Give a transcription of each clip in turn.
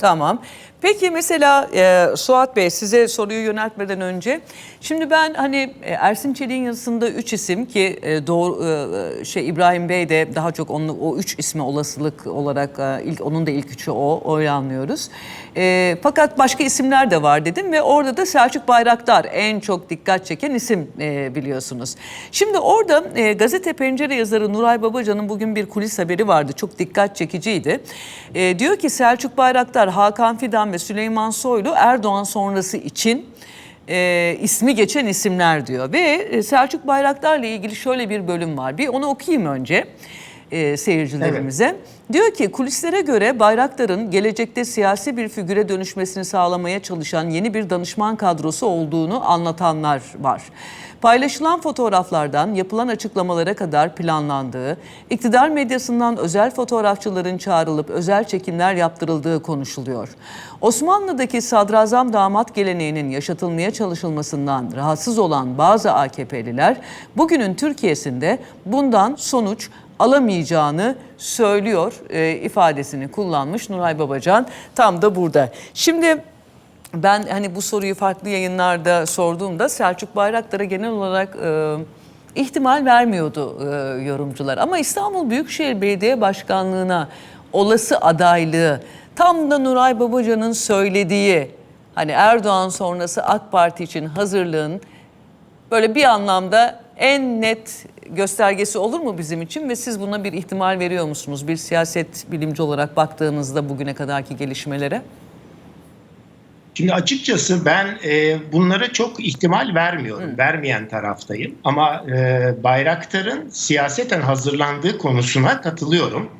Tamam. Peki mesela e, Suat Bey size soruyu yöneltmeden önce şimdi ben hani e, Ersin Çelik'in yazısında 3 isim ki e, doğru e, şey İbrahim Bey de daha çok onun o 3 ismi olasılık olarak e, ilk onun da ilk üçü o öyle anlıyoruz. E, fakat başka isimler de var dedim ve orada da Selçuk Bayraktar en çok dikkat çeken isim e, biliyorsunuz. Şimdi orada e, gazete pencere yazarı Nuray Babacan'ın bugün bir kulis haberi vardı. Çok dikkat çekiciydi. E, diyor ki Selçuk Bayraktar, Hakan Fidan ve Süleyman Soylu Erdoğan sonrası için e, ismi geçen isimler diyor. Ve e, Selçuk Bayraktar'la ilgili şöyle bir bölüm var. Bir onu okuyayım önce e, seyircilerimize. Diyor ki kulislere göre Bayraktar'ın gelecekte siyasi bir figüre dönüşmesini sağlamaya çalışan yeni bir danışman kadrosu olduğunu anlatanlar var. Paylaşılan fotoğraflardan yapılan açıklamalara kadar planlandığı, iktidar medyasından özel fotoğrafçıların çağrılıp özel çekimler yaptırıldığı konuşuluyor. Osmanlı'daki sadrazam damat geleneğinin yaşatılmaya çalışılmasından rahatsız olan bazı AKP'liler bugünün Türkiye'sinde bundan sonuç alamayacağını söylüyor e, ifadesini kullanmış Nuray Babacan tam da burada. Şimdi ben hani bu soruyu farklı yayınlarda sorduğumda Selçuk Bayraktar'a genel olarak e, ihtimal vermiyordu e, yorumcular. Ama İstanbul Büyükşehir Belediye Başkanlığı'na olası adaylığı tam da Nuray Babacan'ın söylediği hani Erdoğan sonrası AK Parti için hazırlığın böyle bir anlamda en net göstergesi olur mu bizim için ve siz buna bir ihtimal veriyor musunuz? Bir siyaset bilimci olarak baktığınızda bugüne kadarki gelişmelere? Şimdi açıkçası ben e, bunlara çok ihtimal vermiyorum. Vermeyen taraftayım. Ama e, Bayraktar'ın siyaseten hazırlandığı konusuna katılıyorum.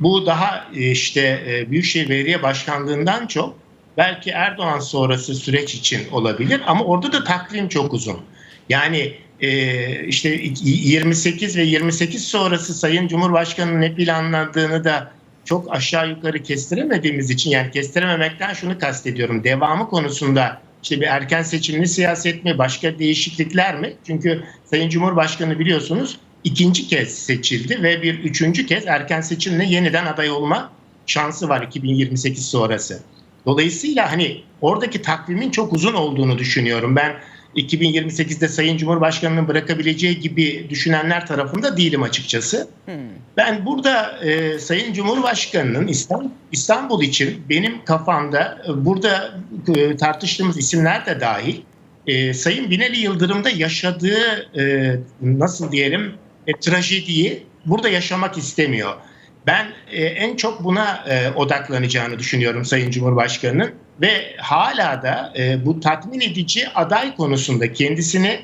Bu daha e, işte e, Büyükşehir Belediye Başkanlığından çok belki Erdoğan sonrası süreç için olabilir. Ama orada da takvim çok uzun. Yani e, işte 28 ve 28 sonrası Sayın Cumhurbaşkanı'nın ne planlandığını da çok aşağı yukarı kestiremediğimiz için yani kestirememekten şunu kastediyorum. Devamı konusunda işte bir erken seçimli siyaset mi, başka değişiklikler mi? Çünkü Sayın Cumhurbaşkanı biliyorsunuz ikinci kez seçildi ve bir üçüncü kez erken seçimle yeniden aday olma şansı var 2028 sonrası. Dolayısıyla hani oradaki takvimin çok uzun olduğunu düşünüyorum. Ben 2028'de Sayın Cumhurbaşkanı'nın bırakabileceği gibi düşünenler tarafında değilim açıkçası. Hmm. Ben burada e, Sayın Cumhurbaşkanı'nın İstanbul, İstanbul için benim kafamda e, burada e, tartıştığımız isimler de dahil e, Sayın Binali Yıldırım'da yaşadığı e, nasıl diyelim e, trajediyi burada yaşamak istemiyor. Ben e, en çok buna e, odaklanacağını düşünüyorum Sayın Cumhurbaşkanı'nın ve hala da e, bu tatmin edici aday konusunda kendisini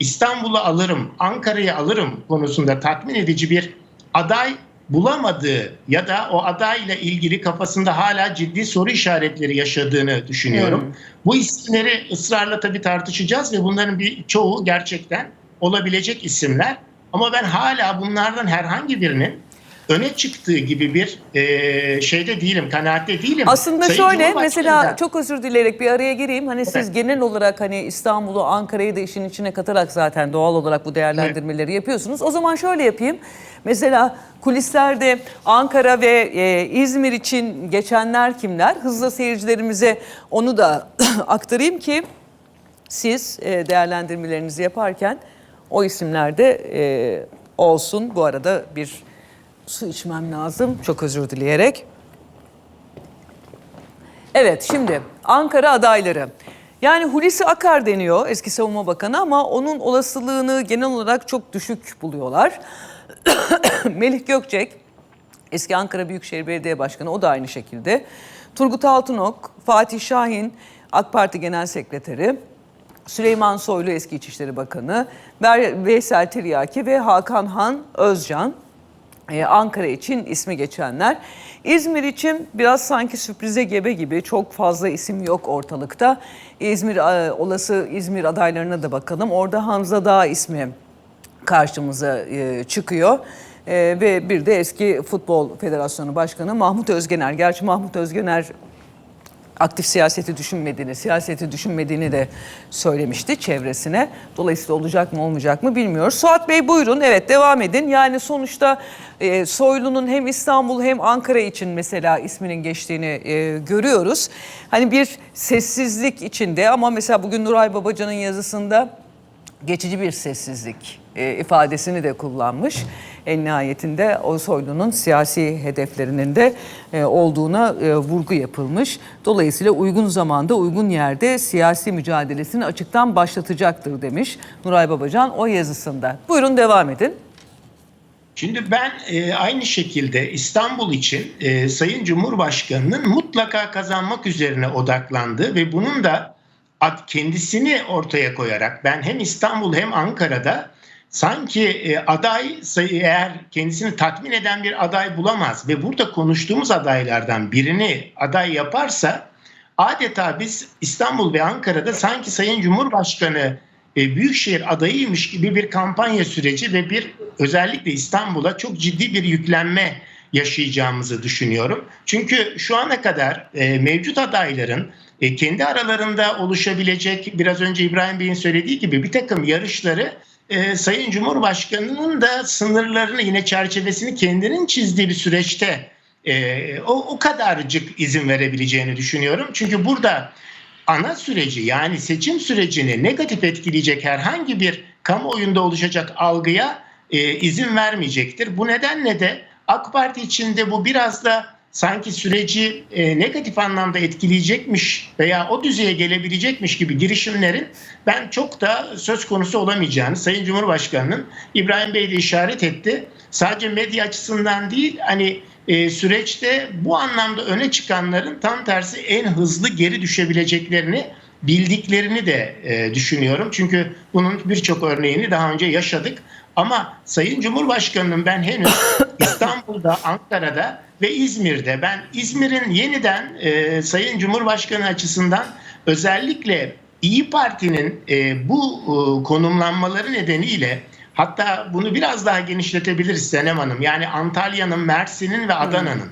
İstanbul'a alırım, Ankara'ya alırım konusunda tatmin edici bir aday bulamadığı ya da o adayla ilgili kafasında hala ciddi soru işaretleri yaşadığını düşünüyorum. Hmm. Bu isimleri ısrarla tabii tartışacağız ve bunların bir çoğu gerçekten olabilecek isimler. Ama ben hala bunlardan herhangi birinin öne çıktığı gibi bir e, şeyde değilim, kanaatte değilim. Aslında Sayın şöyle mesela çok özür dileyerek bir araya gireyim. Hani evet. siz genel olarak hani İstanbul'u, Ankara'yı da işin içine katarak zaten doğal olarak bu değerlendirmeleri evet. yapıyorsunuz. O zaman şöyle yapayım. Mesela kulislerde Ankara ve e, İzmir için geçenler kimler? Hızla seyircilerimize onu da aktarayım ki siz e, değerlendirmelerinizi yaparken o isimlerde e, olsun. Bu arada bir su içmem lazım. Çok özür dileyerek. Evet şimdi Ankara adayları. Yani Hulusi Akar deniyor eski savunma bakanı ama onun olasılığını genel olarak çok düşük buluyorlar. Melih Gökçek eski Ankara Büyükşehir Belediye Başkanı o da aynı şekilde. Turgut Altınok, Fatih Şahin AK Parti Genel Sekreteri, Süleyman Soylu eski İçişleri Bakanı, Veysel Tiryaki ve Hakan Han Özcan ee, Ankara için ismi geçenler. İzmir için biraz sanki sürprize gebe gibi çok fazla isim yok ortalıkta. İzmir e, olası İzmir adaylarına da bakalım. Orada Hamza Dağ ismi karşımıza e, çıkıyor. E, ve bir de eski Futbol Federasyonu Başkanı Mahmut Özgener. Gerçi Mahmut Özgener aktif siyaseti düşünmediğini, siyaseti düşünmediğini de söylemişti çevresine. Dolayısıyla olacak mı olmayacak mı bilmiyoruz. Suat Bey buyurun evet devam edin. Yani sonuçta e, Soylu'nun hem İstanbul hem Ankara için mesela isminin geçtiğini e, görüyoruz. Hani bir sessizlik içinde ama mesela bugün Nuray Babacan'ın yazısında geçici bir sessizlik e, ifadesini de kullanmış. En nihayetinde o Soylu'nun siyasi hedeflerinin de e, olduğuna e, vurgu yapılmış. Dolayısıyla uygun zamanda uygun yerde siyasi mücadelesini açıktan başlatacaktır demiş Nuray Babacan o yazısında. Buyurun devam edin. Şimdi ben e, aynı şekilde İstanbul için e, Sayın Cumhurbaşkanı'nın mutlaka kazanmak üzerine odaklandığı ve bunun da kendisini ortaya koyarak ben hem İstanbul hem Ankara'da sanki e, aday eğer kendisini tatmin eden bir aday bulamaz ve burada konuştuğumuz adaylardan birini aday yaparsa adeta biz İstanbul ve Ankara'da sanki Sayın Cumhurbaşkanı e, büyükşehir adayıymış gibi bir kampanya süreci ve bir özellikle İstanbul'a çok ciddi bir yüklenme yaşayacağımızı düşünüyorum. Çünkü şu ana kadar e, mevcut adayların e, kendi aralarında oluşabilecek biraz önce İbrahim Bey'in söylediği gibi bir takım yarışları e, Sayın Cumhurbaşkanı'nın da sınırlarını yine çerçevesini kendinin çizdiği bir süreçte e, o, o kadarcık izin verebileceğini düşünüyorum. Çünkü burada ana süreci yani seçim sürecini negatif etkileyecek herhangi bir kamuoyunda oluşacak algıya e, izin vermeyecektir. Bu nedenle de AK Parti içinde bu biraz da sanki süreci e, negatif anlamda etkileyecekmiş veya o düzeye gelebilecekmiş gibi girişimlerin ben çok da söz konusu olamayacağını Sayın Cumhurbaşkanı'nın İbrahim Bey de işaret etti. Sadece medya açısından değil hani e, süreçte bu anlamda öne çıkanların tam tersi en hızlı geri düşebileceklerini bildiklerini de e, düşünüyorum. Çünkü bunun birçok örneğini daha önce yaşadık. Ama Sayın Cumhurbaşkanı'nın ben henüz İstanbul'da, Ankara'da ve İzmir'de ben İzmir'in yeniden e, Sayın Cumhurbaşkanı açısından özellikle İyi Parti'nin e, bu e, konumlanmaları nedeniyle hatta bunu biraz daha genişletebiliriz Senem Hanım. Yani Antalya'nın, Mersin'in ve Adana'nın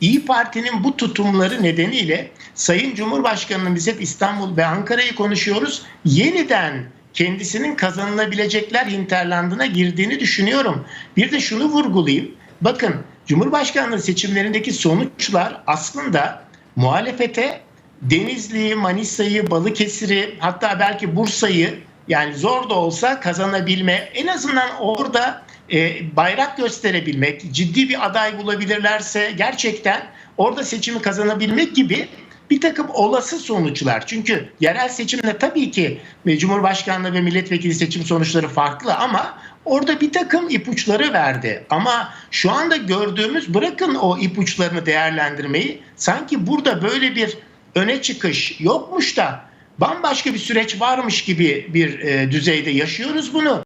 İyi Parti'nin bu tutumları nedeniyle Sayın Cumhurbaşkanı'nın biz hep İstanbul ve Ankara'yı konuşuyoruz. Yeniden kendisinin kazanılabilecekler hinterlandına girdiğini düşünüyorum. Bir de şunu vurgulayayım. Bakın Cumhurbaşkanlığı seçimlerindeki sonuçlar aslında muhalefete Denizli'yi, Manisa'yı, Balıkesir'i hatta belki Bursa'yı yani zor da olsa kazanabilme en azından orada e, bayrak gösterebilmek, ciddi bir aday bulabilirlerse gerçekten orada seçimi kazanabilmek gibi bir takım olası sonuçlar. Çünkü yerel seçimde tabii ki e, Cumhurbaşkanlığı ve milletvekili seçim sonuçları farklı ama orada bir takım ipuçları verdi. Ama şu anda gördüğümüz bırakın o ipuçlarını değerlendirmeyi sanki burada böyle bir öne çıkış yokmuş da bambaşka bir süreç varmış gibi bir e, düzeyde yaşıyoruz bunu